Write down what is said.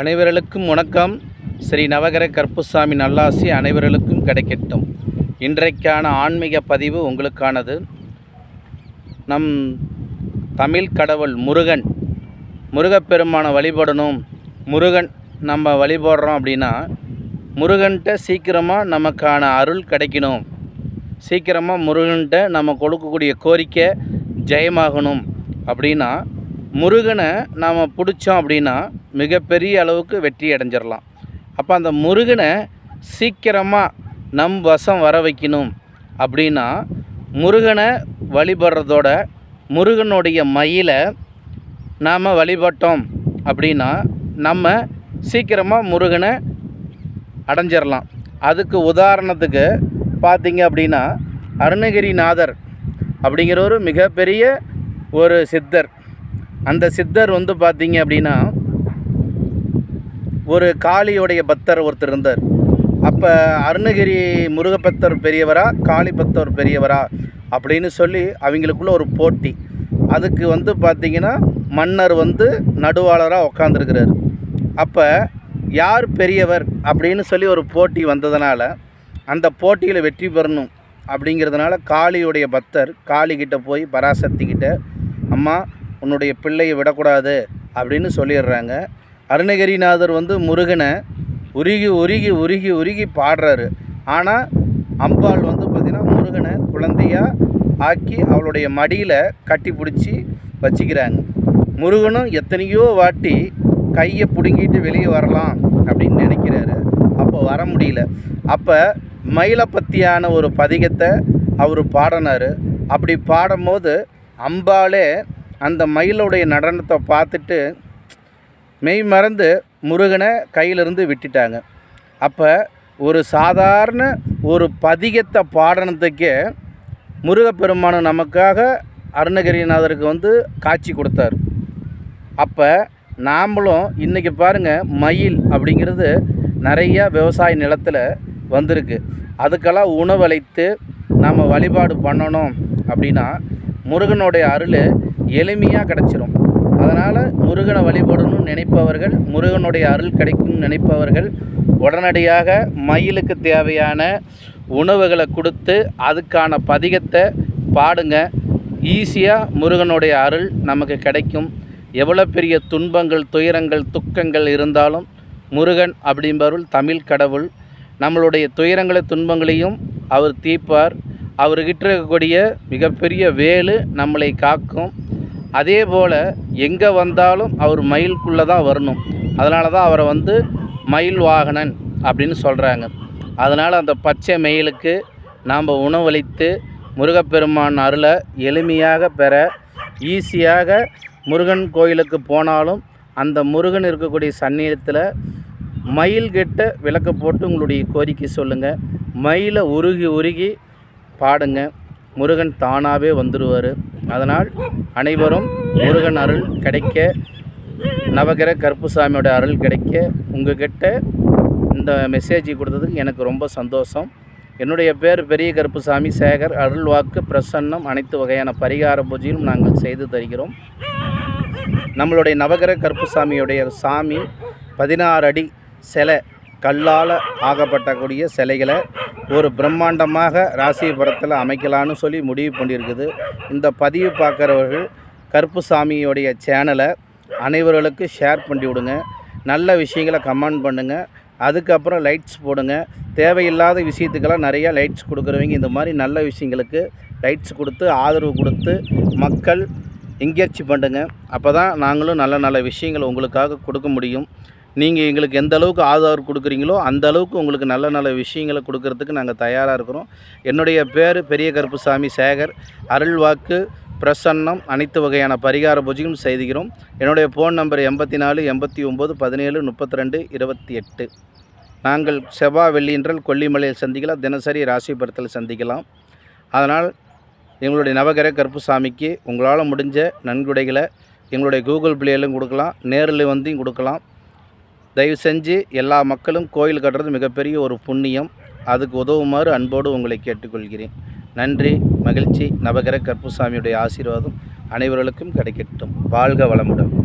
அனைவர்களுக்கும் வணக்கம். ஸ்ரீ நவகர கற்புசாமி நல்லாசி அனைவர்களுக்கும் கிடைக்கட்டும். இன்றைக்கான ஆன்மீக பதிவு உங்களுக்கானது. நம் தமிழ் கடவுள் முருகன். முருகப்பெருமானை வழிபடணும். முருகன் நம்ம வழிபடுறோம் அப்படின்னா முருகன்கிட்ட சீக்கிரமாக நமக்கான அருள் கிடைக்கணும். சீக்கிரமாக முருகன்கிட்ட நம்ம கொடுக்கக்கூடிய கோரிக்கை ஜெயமாகணும் அப்படின்னா முருகனை நாம் பிடிச்சோம் அப்படின்னா மிகப்பெரிய அளவுக்கு வெற்றி அடைஞ்சிடலாம். அப்போ அந்த முருகனை சீக்கிரமாக நம் வசம் வர வைக்கணும் அப்படின்னா முருகனை வழிபடுறதோட முருகனுடைய மயிலை நாம் வழிபட்டோம் அப்படின்னா நம்ம சீக்கிரமாக முருகனை அடைஞ்சிடலாம். அதுக்கு உதாரணத்துக்கு பார்த்திங்க அப்படின்னா அருணகிரிநாதர் அப்படிங்கிற ஒரு மிகப்பெரிய ஒரு சித்தர். அந்த சித்தர் வந்து பார்த்தீங்க அப்படின்னா ஒரு காளியோடைய பக்தர் ஒருத்தர் இருந்தார். அப்போ அருணகிரி முருகபக்தர் பெரியவரா காளி பக்தர் பெரியவரா அப்படின்னு சொல்லி அவங்களுக்குள்ள ஒரு போட்டி. அதுக்கு வந்து பார்த்திங்கன்னா மன்னர் வந்து நடுவாளராக உக்காந்துருக்கிறார். அப்போ யார் பெரியவர் அப்படின்னு சொல்லி ஒரு போட்டி வந்ததுனால அந்த போட்டியில் வெற்றி பெறணும் அப்படிங்கிறதுனால காளியுடைய பக்தர் காளிக்கிட்ட போய் பராசக்தி கிட்ட அம்மா உன்னுடைய பிள்ளையை விடக்கூடாது அப்படின்னு சொல்லிடுறாங்க. அருணகிரிநாதர் வந்து முருகனை உருகி உருகி உருகி உருகி பாடுறாரு. ஆனால் அம்பாள் வந்து பார்த்திங்கன்னா முருகனை குழந்தையாக ஆக்கி அவளுடைய மடியில் கட்டி பிடிச்சி வச்சுக்கிறாங்க. முருகனும் எத்தனையோ வாட்டி கையை பிடுங்கிட்டு வெளியே வரலாம் அப்படின்னு நினைக்கிறாரு. அப்போ வர முடியல. அப்போ மயிலை பற்றியான ஒரு பதிகத்தை அவர் பாடினார். அப்படி பாடும்போது அம்பாலே அந்த மயிலுடைய நடனத்தை பார்த்துட்டு மெய் மறந்து முருகனை கையிலிருந்து விட்டுட்டாங்க. அப்போ ஒரு சாதாரண ஒரு பதிகத்தை பாடனத்துக்கே முருகப்பெருமான் நமக்காக அருணகிரிநாதருக்கு வந்து காட்சி கொடுத்தார். அப்போ நாமளும் இன்றைக்கி பாருங்கள் மயில் அப்படிங்கிறது நிறையா விவசாய நிலத்தில் வந்திருக்கு. அதுக்கெல்லாம் உணவளித்து நாம் வழிபாடு பண்ணணும் அப்படின்னா முருகனுடைய அருள் எளிமையாக கிடச்சிரும். அதனால் முருகனை வழிபடணும்னு நினைப்பவர்கள் முருகனுடைய அருள் கிடைக்கும்னு நினைப்பவர்கள் உடனடியாக மயிலுக்கு தேவையான உணவுகளை கொடுத்து அதுக்கான பதிகத்தை பாடுங்க. ஈஸியாக முருகனுடைய அருள் நமக்கு கிடைக்கும். எவ்வளோ பெரிய துன்பங்கள் துயரங்கள் துக்கங்கள் இருந்தாலும் முருகன் அப்படிம்பருள் தமிழ் கடவுள். நம்மளுடைய துயரங்களை துன்பங்களையும் அவர் தீர்ப்பார். அவர்கிட்ட இருக்கக்கூடிய மிகப்பெரிய வேலு நம்மளை காக்கும். அதே போல் எங்கே வந்தாலும் அவர் மயிலுக்குள்ளே தான் வரணும். அதனால தான் அவரை வந்து மயில் வாகனன் அப்படின்னு சொல்கிறாங்க அதனால் அந்த பச்சை மயிலுக்கு நாம் உணவளித்து முருகப்பெருமான் அருளை எளிமையாக பெற ஈஸியாக முருகன் கோயிலுக்கு போனாலும் அந்த முருகன் இருக்கக்கூடிய சந்நியத்தில் மயில் கிட்ட விளக்க போட்டு உங்களுடைய கோரிக்கை சொல்லுங்கள் மயிலை உருகி உருகி பாடுங்க. முருகன் தானாகவே வந்துடுவார் அதனால் அனைவரும் முருகன் அருள் கிடைக்க நவகிர கருப்புசாமியோட அருள் கிடைக்க உங்ககிட்ட இந்த மெசேஜ் கொடுத்ததுக்கு எனக்கு ரொம்ப சந்தோஷம். என்னுடைய பேர் பெரிய கருப்புசாமி. சேகர் அருள் வாக்கு பிரசன்னம் அனைத்து வகையான பரிகார பூஜையும் நாங்கள் செய்து தருகிறோம். நம்மளுடைய நவகிர கருப்புசாமியுடைய சாமி பதினாறு அடி சிலை கல்லால் ஆகப்பட்டக்கூடிய சிலைகளை ஒரு பிரம்மாண்டமாக ராசிபுரத்தில் அமைக்கலான்னு சொல்லி முடிவு பண்ணியிருக்குது. இந்த பதிவு பார்க்குறவர்கள் கருப்புசாமியோடைய சேனலை அனைவர்களுக்கு ஷேர் பண்ணி விடுங்க. நல்ல விஷயங்களை கமெண்ட் பண்ணுங்கள் அதுக்கப்புறம் லைட்ஸ் போடுங்க. தேவையில்லாத விஷயத்துக்கெல்லாம் நிறையா லைட்ஸ் கொடுக்குறவங்க இந்த மாதிரி நல்ல விஷயங்களுக்கு லைட்ஸ் கொடுத்து ஆதரவு கொடுத்து மக்கள் எங்கேர்ச்சி பண்ணுங்க. அப்போ தான் நாங்களும் நல்ல நல்ல விஷயங்கள் உங்களுக்காக கொடுக்க முடியும். நீங்கள் எங்களுக்கு எந்த அளவுக்கு ஆதரவு கொடுக்குறீங்களோ அந்த அளவுக்கு உங்களுக்கு நல்ல நல்ல விஷயங்களை கொடுக்கறதுக்கு நாங்கள் தயாராக இருக்கிறோம். என்னுடைய பேர் பெரிய கருப்புசாமி சேகர். அருள்வாக்கு பிரசன்னம் அனைத்து வகையான பரிகார பூஜையும் செய்துகிறோம். என்னுடைய ஃபோன் நம்பர் எண்பத்தி நாலு எண்பத்தி ஒம்பது பதினேழு முப்பத்தி ரெண்டு இருபத்தி எட்டு நாங்கள் செவ்வாய் வெள்ளியன்றல் கொல்லிமலையில் சந்திக்கலாம். தினசரி ராசிபுரத்தில் சந்திக்கலாம். அதனால் எங்களுடைய நவகிர கருப்புசாமிக்கு உங்களால் முடிஞ்ச நன்கொடைகளை எங்களுடைய கூகுள் பிளேயிலும் கொடுக்கலாம். நேரில் வந்தும் கொடுக்கலாம். தயவு செஞ்சு எல்லா மக்களும் கோயில் கட்டுறது மிகப்பெரிய ஒரு புண்ணியம். அதுக்கு உதவுமாறு அன்போடு உங்களை கேட்டுக்கொள்கிறேன். நன்றி மகிழ்ச்சி நவகிர கற்புசாமியுடைய ஆசீர்வாதம் அனைவர்களுக்கும் கிடைக்கட்டும். வாழ்க வளமுடன்.